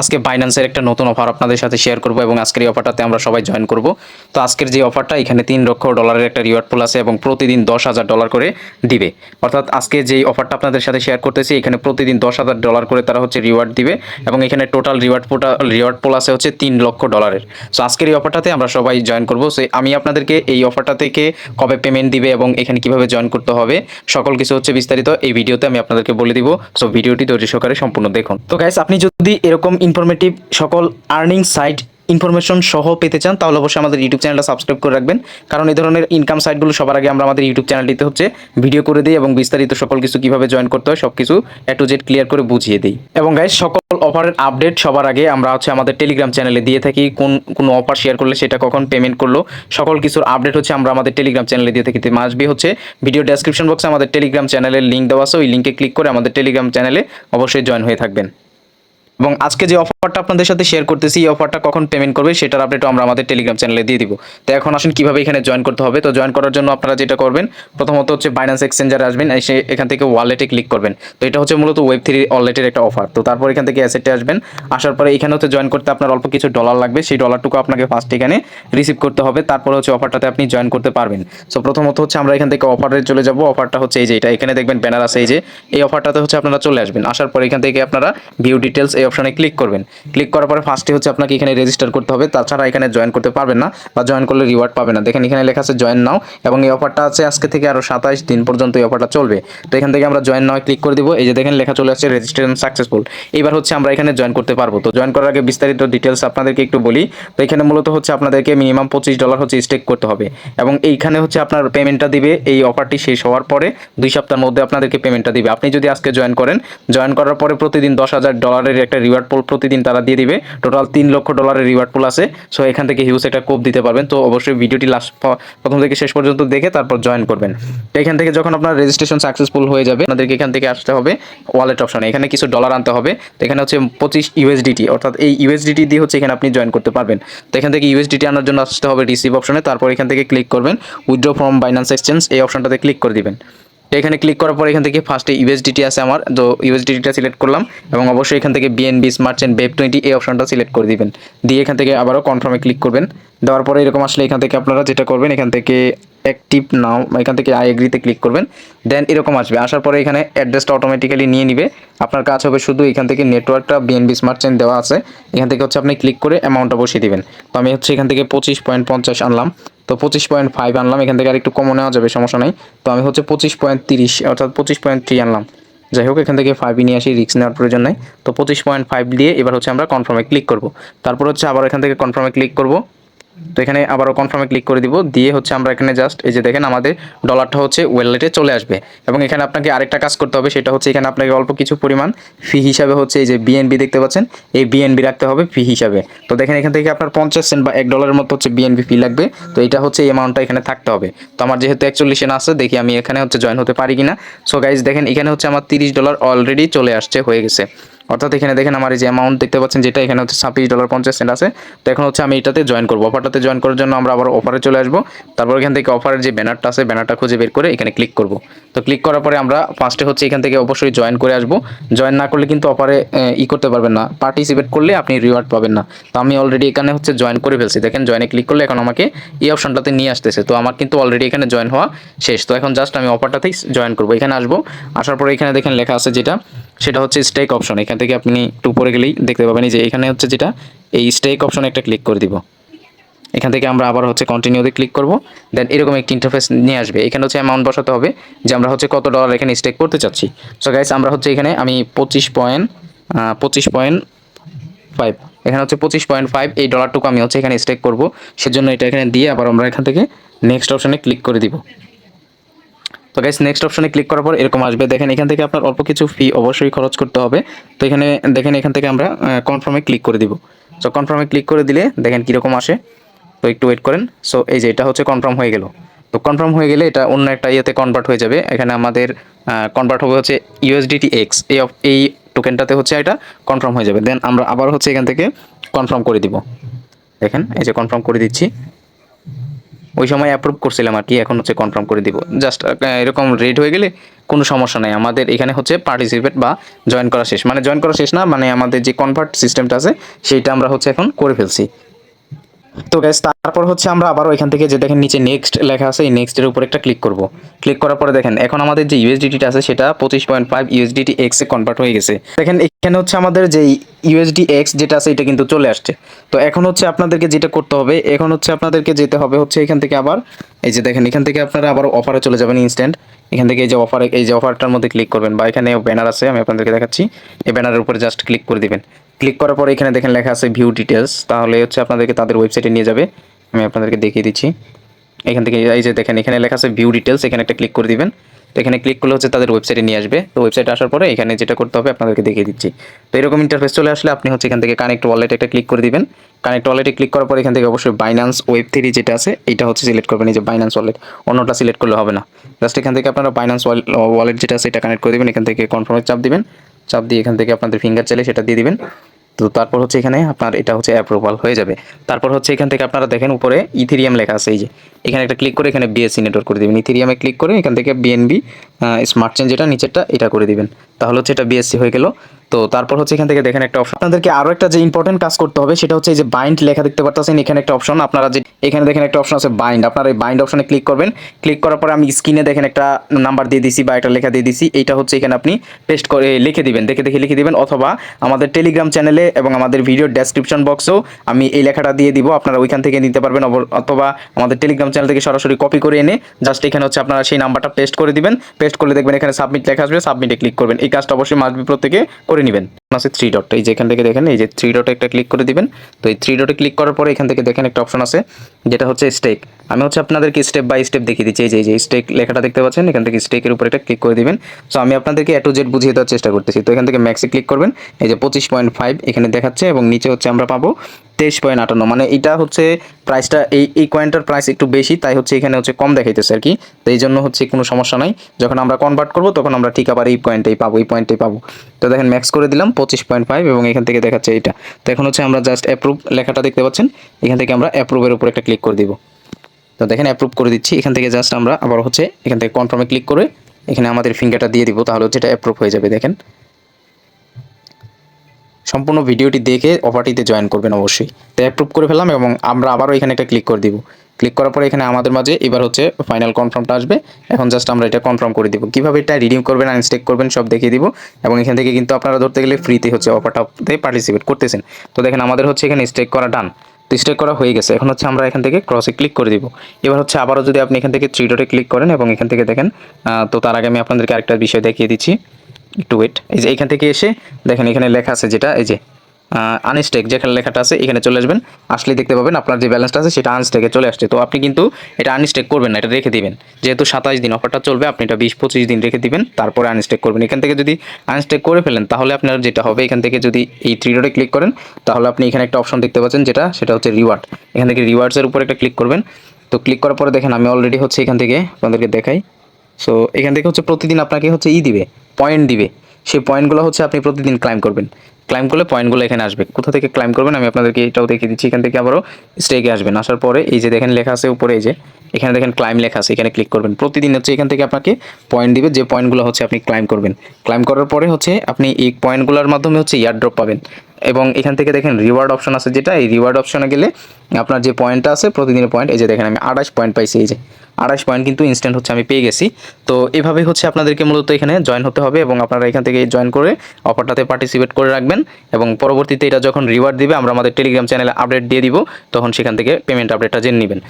আজকে বাইন্যান্সের একটা নতুন অফার আপনাদের সাথে শেয়ার করব এবং আজকের এই অফারটাতে আমরা সবাই জয়েন করব। তো আজকের যে অফারটা এখানে তিন লক্ষ ডলারের একটা রিওয়ার্ড পুল আছে এবং প্রতিদিন দশ হাজার ডলার করে দিবে। অর্থাৎ আজকে যেই অফারটা আপনাদের সাথে শেয়ার করতেছি, এখানে প্রতিদিন দশ হাজার ডলার করে তারা হচ্ছে রিওয়ার্ড দিবে এবং এখানে টোটাল রিওয়ার্ড পোটা রিওয়ার্ড পুল আছে হচ্ছে তিন লক্ষ ডলারের সো আজকের এই অফারটাতে আমরা সবাই জয়েন করব। সো আমি আপনাদেরকে এই অফারটা থেকে কবে পেমেন্ট দিবে এবং এখানে কীভাবে জয়েন করতে হবে, সকল কিছু হচ্ছে বিস্তারিত এই ভিডিওতে আমি আপনাদেরকে বলে দিব। সো ভিডিওটি ধৈর্য সহকারে সম্পূর্ণ দেখুন। তো গাইস আপনি যদি এরকম ইনফরমেটিভ সকল আর্নিং সাইট ইনফরমেশন সহ পেতে চান, তাহলে অবশ্যই আমাদের ইউটিউব চ্যানেলটা সাবস্ক্রাইব করে রাখবেন। কারণ এই ধরনের ইনকাম সাইটগুলো সবার আগে আমরা আমাদের ইউটিউব চ্যানেলটিতে হচ্ছে ভিডিও করে দিই এবং বিস্তারিত সকল কিছু কীভাবে জয়েন করতে হয় সব কিছু এ টু জেড ক্লিয়ার করে বুঝিয়ে দিই। এবং গাইস সকল অফারের আপডেট সবার আগে আমরা হচ্ছে আমাদের টেলিগ্রাম চ্যানেলে দিয়ে থাকি। কোন, কোনো অফার শেয়ার করলে সেটা কখন পেমেন্ট করল, সকল কিছুর আপডেট হচ্ছে আমরা আমাদের টেলিগ্রাম চ্যানেলে দিয়ে থাকি। মাসবি হচ্ছে ভিডিও ডেসক্রিপশন বক্সে আমাদের টেলিগ্রাম চ্যানেলের লিঙ্ক দেওয়া আছে, ওই লিঙ্কে ক্লিক করে আমাদের টেলিগ্রাম চ্যানেলে অবশ্যই জয়েন হয়ে থাকবেন। এবং আজকে যে অফারটা আপনাদের সাথে শেয়ার করতেছি, এই অফারটা কখন পেমেন্ট করবে সেটার আপডেটও আমরা আমাদের টেলিগ্রাম চ্যানেলে দিয়ে দিব। তো এখন আসুন কীভাবে এখানে জয়েন করতে হবে। তো জয়েন করার জন্য আপনারা যেটা করবেন, প্রথমত হচ্ছে বাইন্যান্স এক্সচেঞ্জারে আসবেন, এসে এখান থেকে ওয়ালেটে ক্লিক করবেন। তো এটা হচ্ছে মূলত ওয়েব থ্রি ওয়ালেটের একটা অফার তো তারপর এখান থেকে অ্যাসেটে আসবেন। আসার পরে এখানে হচ্ছে জয়েন করতে আপনার অল্প কিছু ডলার লাগবে। সেই ডলারটুকু আপনাকে ফার্স্ট এখানে রিসিভ করতে হবে। তারপরে হচ্ছে অফারটাতে আপনি জয়েন করতে পারবেন। সো প্রথমত হচ্ছে আমরা এখান থেকে অফারে চলে যাব। অফারটা হচ্ছে এই যে, এটা এখানে দেখবেন ব্যানার আছে এই যে। এই অফারটাতে হচ্ছে আপনারা চলে আসবেন। আসার পরে এখান থেকে আপনারা ভিউ ডিটেলস এই অপশনে ক্লিক করবেন। ক্লিক করার পরে ফার্স্টে হচ্ছে আপনাকে এখানে রেজিস্টার করতে হবে। তাছাড়া এখানে জয়েন করতে পারবেন না বা জয়েন করলে রিওয়ার্ড পাবেন না। দেখেন এখানে লেখা আছে জয়েন নাও এবং এই অফারটা আছে আজকে থেকে আরও সাতাইশ দিন পর্যন্ত এই অফারটা চলবে। তো এখান থেকে আমরা জয়েন নাও ক্লিক করে দিব। এই যে দেখেন লেখা চলে আসছে রেজিস্ট্রেশন সাকসেসফুল এবার হচ্ছে আমরা এখানে জয়েন করতে পারব। তো জয়েন করার আগে বিস্তারিত ডিটেলস আপনাদেরকে একটু বলি। তো এখানে মূলত হচ্ছে আপনাদেরকে মিনিমাম পঁচিশ ডলার হচ্ছে স্টেক করতে হবে। এবং এইখানে হচ্ছে আপনার পেমেন্টটা দিবে। এই অফারটি শেষ হওয়ার পরে দুই সপ্তাহের মধ্যে আপনাদেরকে পেমেন্টটা দিবে। আপনি যদি আজকে জয়েন করেন জয়েন করার পরে প্রতিদিন দশ হাজার ডলারের একটা রিওয়ার্ড পোল প্রতিদিন তারা দিয়ে দিবে। টোটাল তিন লক্ষ ডলারের রিওয়ার্ড পুল আছে। সো এখান থেকে হিউজ একটা কোপ দিতে পারবেন। তো, অবশ্যই ভিডিওটি লাস্ট প্রথম থেকে শেষ পর্যন্ত দেখে তারপর জয়েন করবেন। তো, এখান থেকে যখন আপনার রেজিস্ট্রেশন সাকসেসফুল হয়ে যাবে, আপনাদেরকে এখান থেকে আসতে হবে ওয়ালেট অপশনে এখানে কিছু ডলার আনতে হবে। তো, এখানে হচ্ছে পঁচিশ ইউএসডিটি অর্থাৎ এই ইউএসডিটি দিয়ে হচ্ছে এখানে আপনি জয়েন করতে পারবেন। তো, এখান থেকে ইউএসডিটি আনার জন্য আসতে হবে রিসিভ অপশনে তারপর এখান থেকে ক্লিক করবেন। উইথড্র ফ্রম বাইন্যান্স এক্সচেঞ্জ এই অপশনটাতে ক্লিক করে দিবেন। তো এখানে ক্লিক করার পর এখান থেকে ফার্স্টে ইউএসডিটি আছে আমার, তো ইউএসডিটিটা সিলেক্ট করলাম এবং অবশ্যই এখান থেকে BNB smart chain BEP twenty এই অপশনটা সিলেক্ট করে দিবেন। দিয়ে এখান থেকে আবারও কনফার্মে ক্লিক করবেন। দেওয়ার পরে এরকম আসলে এখান থেকে আপনারা যেটা করবেন, এখান থেকে অ্যাক্টিভ নাও এখান থেকে আই এগ্রিতে ক্লিক করবেন। দেন এরকম আসবে। আসার পরে এখানে অ্যাড্রেসটা অটোমেটিক্যালি নিয়ে নিবে। আপনার কাজ হবে শুধু এখান থেকে নেটওয়ার্কটা বিএনবি স্মার্ট চেন দেওয়া আছে। এখান থেকে হচ্ছে আপনি ক্লিক করে অ্যামাউন্টটা বসিয়ে দিবেন। তো আমি হচ্ছে এখান থেকে পঁচিশ পয়েন্ট পঞ্চাশ আনলাম। তো পঁচিশ পয়েন্ট ফাইভ আনলাম, এখান থেকে আর একটু কমও নেওয়া যাবে, সমস্যা নাই। তো আমি হচ্ছে পঁচিশ পয়েন্ট তিরিশ, অর্থাৎ পঁচিশ পয়েন্ট থ্রি আনলাম। যাই হোক, এখান থেকে ফাইভই নিয়ে আসি রিক্স নেওয়ার প্রয়োজন নাই। তো পঁচিশ পয়েন্ট ফাইভ দিয়ে এবার হচ্ছে আমরা কনফার্মে ক্লিক করব। তারপর হচ্ছে আবার এখান থেকে কনফার্মে ক্লিক করব। তো এখানে আবারও কনফার্মে ক্লিক করে দিব। দিয়ে হচ্ছে আমরা এখানে জাস্ট এই যে দেখেন আমাদের ডলারটা হচ্ছে ওয়েলেটে চলে আসবে। এবং এখানে আপনাকে আরেকটা কাজ করতে হবে, সেটা হচ্ছে এখানে আপনাকে অল্প কিছু পরিমাণ ফি হিসাবে হচ্ছে এই যে বিএনবি দেখতে পাচ্ছেন, এই বিএনবি রাখতে হবে ফি হিসাবে। তো দেখেন এখান থেকে আপনার পঞ্চাশ সেন্ট বা এক ডলারের মতো হচ্ছে বিএনবি ফি লাগবে। তো এটা হচ্ছে এই অ্যামাউন্টটা এখানে থাকতে হবে। তো আমার যেহেতু একচল্লিশ সেন্ট আছে, দেখি আমি এখানে হচ্ছে জয়েন হতে পারি কিনা। সো গাইজ দেখেন এখানে হচ্ছে আমার তিরিশ ডলার অলরেডি চলে আসছে, হয়ে গেছে। অর্থাৎ এখানে দেখেন আমার এই যে অ্যামাউন্ট দেখতে পাচ্ছেন, যেটা এখানে হচ্ছে ছাব্বিশ ডলার পঞ্চাশ সেন্ট আছে। তো এখন হচ্ছে আমি এটাতে জয়েন করব। অফারটাতে জয়েন করার জন্য আমরা আবার অফারে চলে আসব। তারপর এখান থেকে অফারের যে ব্যানারটা আছে ব্যানারটা খুঁজে বের করে এখানে ক্লিক করব। তো ক্লিক করার পরে আমরা ফার্স্টে হচ্ছে এখান থেকে অবশ্যই জয়েন করে আসব। জয়েন না করলে কিন্তু অফারে ই করতে পারবেন না। পার্টিসিপেট করলে আপনি রিওয়ার্ড পাবেন না। তো আমি অলরেডি এখানে হচ্ছে জয়েন করে ফেলছি। দেখেন জয়েনে ক্লিক করলে এখন আমাকে এই অপশনটাতে নিয়ে আসতেছে। তো আমার কিন্তু অলরেডি এখানে জয়েন হওয়া শেষ। তো এখন জাস্ট আমি অফারটাতেই জয়েন করব। এখানে আসব। আসার পরে এখানে দেখেন লেখা আছে যেটা সেটা হচ্ছে স্টেক অপশন এখান থেকে আপনি একটু উপরে গেলেই দেখতে পাবেন যে এখানে হচ্ছে যেটা, এই স্টেক অপশনে একটা ক্লিক করে দিব। এখান থেকে আমরা আবার হচ্ছে কন্টিনিউতে ক্লিক করব দেন এরকম একটি ইন্টারফেস নিয়ে আসবে। এখানে হচ্ছে অ্যামাউন্ট বসাতে হবে যে আমরা হচ্ছে কত ডলার এখানে স্টেক করতে চাচ্ছি। সো গাইস আমরা হচ্ছে এখানে আমি পঁচিশ পয়েন্ট পঁচিশ পয়েন্ট ফাইভ এখানে হচ্ছে পঁচিশ পয়েন্ট ফাইভ এই ডলারটুকু আমি হচ্ছে এখানে স্টেক করব। সেজন্য এটা এখানে দিয়ে আবার আমরা এখান থেকে নেক্সট অপশানে ক্লিক করে দিব। তো গাইস নেক্সট অপশনে ক্লিক করার পর এরকম আসবে। দেখেন, এখান থেকে আপনার অল্প কিছু ফি অবশ্যই খরচ করতে হবে। তো এখানে, দেখেন, এখান থেকে আমরা কনফার্মে ক্লিক করে দিব। সো কনফার্মে ক্লিক করে দিলে, দেখেন, কীরকম আসে। তো একটু ওয়েট করেন। সো এই যে এটা হচ্ছে কনফার্ম হয়ে গেল। তো কনফার্ম হয়ে গেলে এটা অন্য একটা ইয়েতে কনভার্ট হয়ে যাবে। এখানে আমাদের কনভার্ট হবে হচ্ছে ইউএসডিটি এক্স এই এই টোকেনটাতে হচ্ছে এটা কনফার্ম হয়ে যাবে। দেন আমরা আবার হচ্ছে এখান থেকে কনফার্ম করে দিব। দেখেন, এই যে কনফার্ম করে দিচ্ছি। ওই সময় অ্যাপ্রুভ করছিলাম আর কি, এখন হচ্ছে কনফার্ম করে দিব। জাস্ট এরকম রেড হয়ে গেলে কোনো সমস্যা নাই। আমাদের এখানে হচ্ছে পার্টিসিপেট বা জয়েন করা শেষ। মানে জয়েন করা শেষ না মানে আমাদের যে কনভার্ট সিস্টেমটা আছে, সেইটা আমরা হচ্ছে এখন করে ফেলছি। তো গ্যাস তারপর হচ্ছে আমরা আবার এখান থেকে যে দেখেন নিচে নেক্সট লেখা আছে, এই নেক্সটের উপর একটা ক্লিক করব। ক্লিক করার পরে দেখেন, এখন আমাদের যে ইউএসডিটিটা আছে, সেটা পঁচিশ পয়েন্ট ফাইভ ইউএসডিটি এক্সে কনভার্ট হয়ে গেছে। দেখেন, এখানে হচ্ছে আমাদের যে ইউএসডি এক্স যেটা আছে, এটা কিন্তু চলে আসছে। তো এখন হচ্ছে আপনাদেরকে যেটা করতে হবে, এখন হচ্ছে আপনাদেরকে যেতে হবে হচ্ছে এখান থেকে আবার, এই যে দেখেন, এখান থেকে আপনারা আবার অফারে চলে যাবেন ইনস্ট্যান্ট এখান থেকে এই যে অফার এই যে অফারটার মধ্যে ক্লিক করবেন বা এখানে ব্যানার আছে, আমি আপনাদেরকে দেখাচ্ছি। এই ব্যানারের উপরে জাস্ট ক্লিক করে দিবেন। ক্লিক করার পরে এখানে দেখেন লেখা আছে ভিউ ডিটেলস তাহলে হচ্ছে আপনাদেরকে তাদের ওয়েবসাইটে নিয়ে যাবে। আমি আপনাদেরকে দেখিয়ে দিচ্ছি। এখান থেকে এই যে দেখেন, এখানে লেখা আছে ভিউ ডিটেলস এখানে একটা ক্লিক করে দিবেন। এখানে ক্লিক করলে হচ্ছে তাদের ওয়েবসাইটে নিয়ে আসবে। তো ওয়েবসাইটে আসার পরে এখানে যেটা করতে হবে আপনাদেরকে দেখিয়ে দিচ্ছি। তো এরকম ইন্টারফেস চলে আসলে আপনি হচ্ছে এখান থেকে কানেক্ট ওয়ালেট একটা ক্লিক করে দিবেন। কানেক্ট ওয়ালেটে ক্লিক করার পরে এখান থেকে অবশ্যই বাইন্যান্স ওয়েব থ্রি যেটা আছে, এটা হচ্ছে সিলেক্ট করবেন। এই যে বাইন্যান্স ওয়ালেট অন্যটা সিলেক্ট করলে হবে না। জাস্ট এখান থেকে আপনারা বাইন্যান্স ওয়ালেট যেটা আছে, এটা কানেক্ট করে দিবেন। এখান থেকে কনফার্মে চাপ দিবেন। চাপ দিয়ে এখান থেকে আপনাদের ফিঙ্গার চাইলে সেটা দিয়ে দিবেন। তো তারপর হচ্ছে এখানে আপনার এটা হচ্ছে অ্যাপ্রুভাল হয়ে যাবে। তারপর হচ্ছে এখান থেকে আপনারা দেখেন উপরে ইথেরিয়াম লেখা আছে, এই যে। এখানে একটা ক্লিক করে এখানে বিএসসি নেটওয়ার্ক করে দেবেন। ইথেরিয়ামে ক্লিক করে এখান থেকে বিএনবি স্মার্ট চেন যেটা, নিচেরটা, এটা করে দিবেন। তাহলে হচ্ছে এটা বিএসসি হয়ে গেল। তো তারপর হচ্ছে এখান থেকে দেখেন একটা অপশন আপনাদেরকে আরও একটা যে ইম্পর্টেন্ট কাজ করতে হবে, সেটা হচ্ছে এই যে বাইন্ড লেখা দেখতে পাচ্ছেন এখানে একটা অপশন আপনারা যে এখানে দেখেন একটা অপশন আছে বাইন্ড আপনারা এই বাইন্ড অপশনে ক্লিক করবেন। ক্লিক করার পরে আমি স্ক্রিনে দেখেন একটা নাম্বার দিয়ে দিছি বা একটা লেখা দিয়ে দিছি। এটা হচ্ছে এখানে আপনি পেস্ট করে লিখে দিবেন। দেখে দেখে লিখে দিবেন। অথবা আমাদের টেলিগ্রাম চ্যানেলে এবং আমাদের ভিডিও ডেসক্রিপশন বক্সেও আমি এই লেখাটা দিয়ে দিব। আপনারা ওইখান থেকে নিতে পারবেন। অথবা আমাদের টেলিগ্রাম চ্যানেল থেকে সরাসরি কপি করে এনে জাস্ট এখানে হচ্ছে আপনারা সেই নাম্বারটা পেস্ট করে দিবেন। পেস্ট করলে দেখবেন এখানে সাবমিট লেখা আসবে। সাবমিটে ক্লিক করবেন। এই কাজটা অবশ্যই মাসবি প্রত্যেকে করে নেবেন। আছে থ্রি ডট এই যে এখান থেকে দেখেন, এই যে থ্রি ডটে একটা ক্লিক করে দিবেন। তো এই থ্রি ডটে ক্লিক করার পরে এখান থেকে দেখেন একটা অপশন আছে, যেটা হচ্ছে স্টেক আমি হচ্ছে আপনাদেরকে স্টেপ বাই স্টেপ দেখিয়ে দিচ্ছি, এই যে যে স্টেক লেখাটা দেখতে পাচ্ছেন, এখান থেকে স্টেকের উপরে একটা ক্লিক করে দিবেন। সো আমি আপনাদেরকে এ টু জেড বুঝিয়ে দেওয়ার চেষ্টা করতেছি। তো এখান থেকে ম্যাক্সে ক্লিক করবেন, এই যে পঁচিশ পয়েন্ট ফাইভ এখানে দেখাচ্ছে এবং নিচে হচ্ছে আমরা পাবো তেইশ পয়েন্ট আটান্ন মানে এটা হচ্ছে প্রাইসটা এই এই কয়েনটার প্রাইস একটু বেশি, তাই হচ্ছে এখানে হচ্ছে কম দেখাইতেছে আর কি। তো এই জন্য হচ্ছে কোনো সমস্যা নাই। যখন আমরা কনভার্ট করব, তখন আমরা ঠিক আবার এই পয়েন্টেই পাবো, এই পয়েন্টেই পাবো। তো দেখেন ম্যাক্স করে দিলাম পঁচিশ পয়েন্ট ফাইভ এবং এখান থেকে দেখাচ্ছে এইটা। তো এখন হচ্ছে আমরা জাস্ট অ্যাপ্রুভ লেখাটা দেখতে পাচ্ছেন। এখান থেকে আমরা অ্যাপ্রুভের উপর একটা ক্লিক করে দিব। তো দেখেন অ্যাপ্রুভ করে দিচ্ছি। এখান থেকে জাস্ট আমরা আবার হচ্ছে এখান থেকে কনফার্মে ক্লিক করে এখানে আমাদের ফিঙ্গারটা দিয়ে দিব, তাহলে হচ্ছে এটা অ্যাপ্রুভ হয়ে যাবে, দেখেন। সম্পূর্ণ ভিডিওটি দেখে অফারটিতে জয়েন করবেন অবশ্যই। তো অ্যাপ্রুভ করে ফেলাম এবং আমরা আবারও এখানে একটা ক্লিক করে দিব। ক্লিক করার পরে এখানে আমাদের মাঝে এবার হচ্ছে ফাইনাল কনফার্মটা আসবে। এখন জাস্ট আমরা এটা কনফার্ম করে দিব। কীভাবে এটা রিডিউ করবেন আনস্টেক করবেন সব দেখিয়ে দিব। এবং এখান থেকে কিন্তু আপনারা ধরতে গেলে ফ্রিতে হচ্ছে অফারটাতে পার্টিসিপেট করতেছেন। তো দেখেন আমাদের হচ্ছে এখানে স্টেক করা ডান তো স্টেক করা হয়ে গেছে। এখন হচ্ছে আমরা এখান থেকে ক্রসে ক্লিক করে দিব। এবার হচ্ছে আবারও যদি আপনি এখান থেকে থ্রি ডটে ক্লিক করেন এবং এখান থেকে দেখেন তো তার আগে আমি আপনাদেরকে আরেকটা বিষয় দেখিয়ে দিচ্ছি। একটু ওয়েট এই যে এখান থেকে এসে দেখেন এখানে লেখা আছে যেটা, এই যে আনস্টেক যেখানে লেখাটা আছে, এখানে চলে আসবেন। আসলে দেখতে পাবেন আপনার যে ব্যালেন্সটা আছে সেটা আনস্টেকে চলে আসছে। তো আপনি কিন্তু এটা আনস্টেক করবেন না, এটা রেখে দিবেন। যেহেতু সাতাশ দিন অফারটা চলবে, আপনি এটা বিশ, পঁচিশ দিন রেখে দিবেন, তারপরে আনস্টেক করবেন। এখান থেকে যদি আনস্টেক করে ফেলেন, তাহলে আপনার যেটা হবে, এখান থেকে যদি এই থ্রি ডটে ক্লিক করেন, তাহলে আপনি এখানে একটা অপশন দেখতে পাচ্ছেন যেটা, সেটা হচ্ছে রিওয়ার্ড এখান থেকে রিওয়ার্ডসের উপর একটা ক্লিক করবেন। তো ক্লিক করার পরে দেখেন, আমি অলরেডি হচ্ছে এখান থেকে আপনাদেরকে দেখাই। সো এখান থেকে হচ্ছে প্রতিদিন আপনাকে হচ্ছে ই দিবে পয়েন্ট দিবে। সেই পয়েন্টগুলো হচ্ছে আপনি প্রতিদিন ক্লাইম করবেন। ক্লাইম করলে পয়েন্টগুলো এখানে আসবে। কোথা থেকে ক্লাইম করবেন আমি আপনাদেরকে এটাও দেখিয়ে দিচ্ছি। এখান থেকে আবারও স্টেকে আসবেন। আসার পরে এই যে দেখেন লেখা আছে উপরে এই যে, এখানে দেখেন ক্লাইম লেখা আছে। এখানে ক্লিক করবেন। প্রতিদিন হচ্ছে এখান থেকে আপনাকে পয়েন্ট দিবে। যে পয়েন্টগুলো হচ্ছে আপনি ক্লাইম করবেন। ক্লাইম করার পরে হচ্ছে আপনি এই পয়েন্টগুলোর মাধ্যমে হচ্ছে ইয়ার ড্রপ পাবেন। এবং এখান থেকে দেখেন রিওয়ার্ড অপশন আছে যেটা। এই রিওয়ার্ড অপশনে গেলে আপনার যে পয়েন্টটা আছে প্রতিদিনের পয়েন্ট এই যে দেখেন আমি আড়াইশ পয়েন্ট পাইছি এই যে। আড়াইশ পয়েন্ট কিন্তু ইনস্ট্যান্ট হচ্ছে আমি পেয়ে গেছি। তো এভাবে হচ্ছে আপনাদেরকে মূলত এখানে জয়েন হতে হবে এবং আপনারা এখান থেকে জয়েন করে অফারটাতে পার্টিসিপেট করে রাখবেন। এবং পরবর্তীতে এটা যখন রিওয়ার্ড দিবে, আমরা আমাদের টেলিগ্রাম চ্যানেলে আপডেট দিয়ে দিব, তখন সেখান থেকে পেমেন্ট আপডেটটা জেনে নেবেন।